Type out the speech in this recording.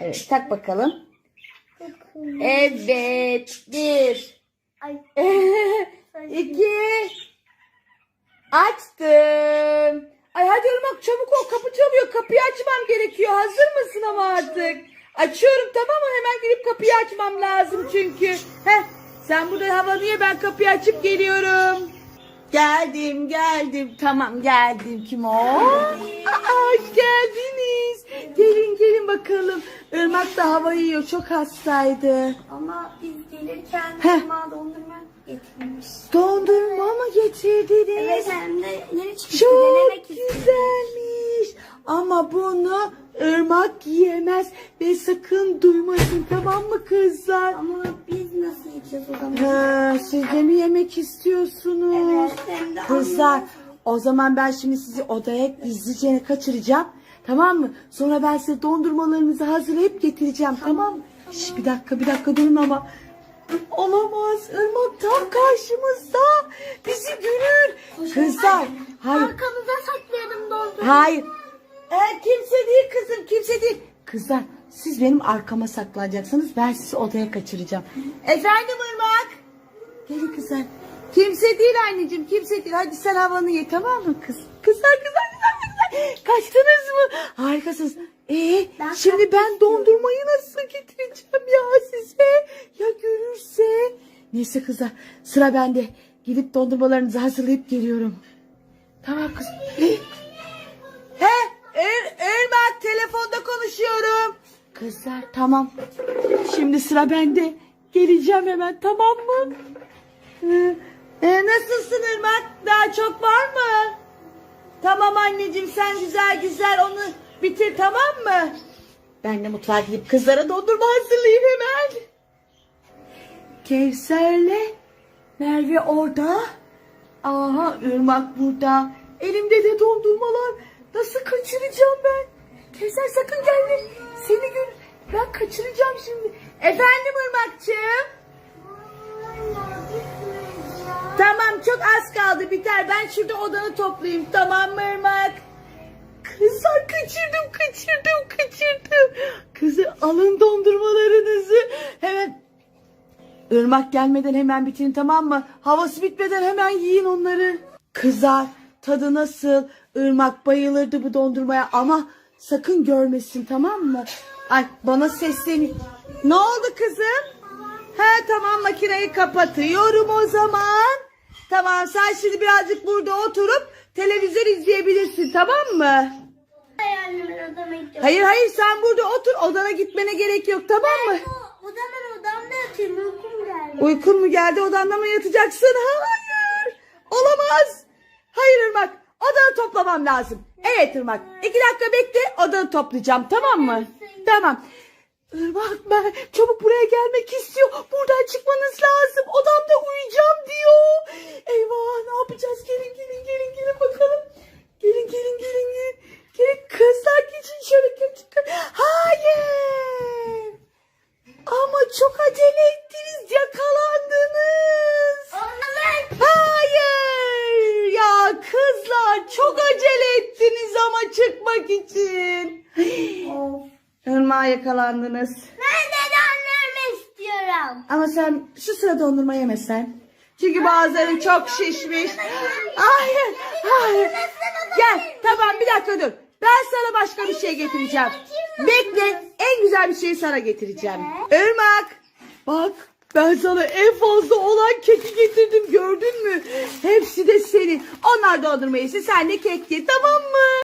Evet tak bakalım. Evet. Bir. İki. Açtım. Ay hadi Irmak çabuk ol kapı çalıyor. Kapıyı açmam gerekiyor. Hazır mısın ama artık? Açıyorum tamam mı? Hemen gidip kapıyı açmam lazım çünkü. Heh, sen burada hava niye ben kapıyı açıp geliyorum. Geldim geldim. Tamam geldim. Kim o? Aa, geldiniz. Gelin gelin bakalım. Irmak da hava yiyor. Çok hastaydı. Ama biz gelirken Heh. mama dondurma getirmiş. Dondurma mı getirdiniz? Evet hem de yeni çıkmış. Çok Denemek güzelmiş. Ama bunu ırmak yiyemez ve sakın duymasın tamam mı kızlar? Ama biz nasıl yiyeceğiz o zaman? Ha, siz de mi yemek istiyorsunuz? Evet, hem de Kızlar annem- o zaman ben şimdi sizi odaya gizlice kaçıracağım. Tamam mı? Sonra ben size dondurmalarınızı hazırlayıp getireceğim tamam mı? Şş, bir dakika bir dakika durun ama. Olamaz. Irmak tam karşımızda. Bizi görür. Kızlar. Hayır. Arkamıza saklayalım dondurma. Hayır. Ee, kimse değil kızım kimse değil. Kızlar siz benim arkama saklanacaksınız. Ben sizi odaya kaçıracağım. Efendim Irmak. Gelin kızlar. Kimse değil anneciğim kimse değil. Hadi sen havanı ye tamam mı kız? Kızlar kızlar. Kaçtınız mı? Harikasınız. Ee, Ben şimdi ben dondurmayı nasıl getireceğim ya size? Ya görürse? Neyse kızlar sıra bende. Gidip dondurmalarınızı hazırlayıp geliyorum. Tamam kız. He, er, Ermak telefonda konuşuyorum. Kızlar tamam. Şimdi sıra bende. Geleceğim hemen tamam mı? Ee, e, nasılsın Irmak? Daha çok var mı? Tamam anneciğim sen güzel güzel onu bitir tamam mı? Ben de mutfağa gidip kızlara dondurma hazırlayayım hemen. Kevser'le Merve orada. Aha Irmak burada. Elimde de dondurmalar. Nasıl kaçıracağım ben? Kevser sakın gelme. Seni gör. Ben kaçıracağım şimdi. Efendim Irmak'cığım. Çok az kaldı biter. Ben şurada odanı toplayayım. Tamam mı Irmak? Kızlar kaçırdım kaçırdım kaçırdım. Kızı alın dondurmalarınızı. Hemen Irmak gelmeden hemen bitirin tamam mı? Havası bitmeden hemen yiyin onları. Kızlar tadı nasıl? Irmak bayılırdı bu dondurmaya ama sakın görmesin tamam mı? Ay bana sesleniyor. Ne oldu kızım? He tamam makineyi kapatıyorum o zaman. Tamam sen şimdi birazcık burada oturup televizyon izleyebilirsin tamam mı? Hayallerim odama gidiyorum. Hayır hayır sen burada otur odana gitmene gerek yok tamam mı? O zaman odamda yatayım. Uykum geldi. Uykun mu geldi odanda mı yatacaksın? Hayır. Olamaz. Hayır Irmak. Odanı toplamam lazım. Evet Irmak. İki dakika bekle odanı toplayacağım tamam mı? Tamam. Irmak ben çabuk buraya gelmek istiyor. Buradan çıkmanız lazım. Odamda uyuyacağım diyor. Eyvah ne yapacağız? Gelin gelin gelin gelin bakalım. Gelin gelin gelin gelin. Gelin kızlar geçin şöyle köpçük. Hayır. Ama çok acele ettiniz, yakalandınız. Onların Hayır! Ya kızlar çok acele ettiniz ama çıkmak için. Of. Irmağa yakalandınız. Ben de dondurma istiyorum. Ama sen şu sırada dondurma yemesen. Çünkü bazıları çok şişmiş. Hayır, hayır. Gel, tamam bir dakika dur. Ben sana başka bir şey getireceğim. Bekle, en güzel bir şeyi sana getireceğim. Irmak, bak ben sana en fazla olan keki getirdim gördün mü? Hepsi de senin. Onlar dondurma yesin, sen de kek ye tamam mı?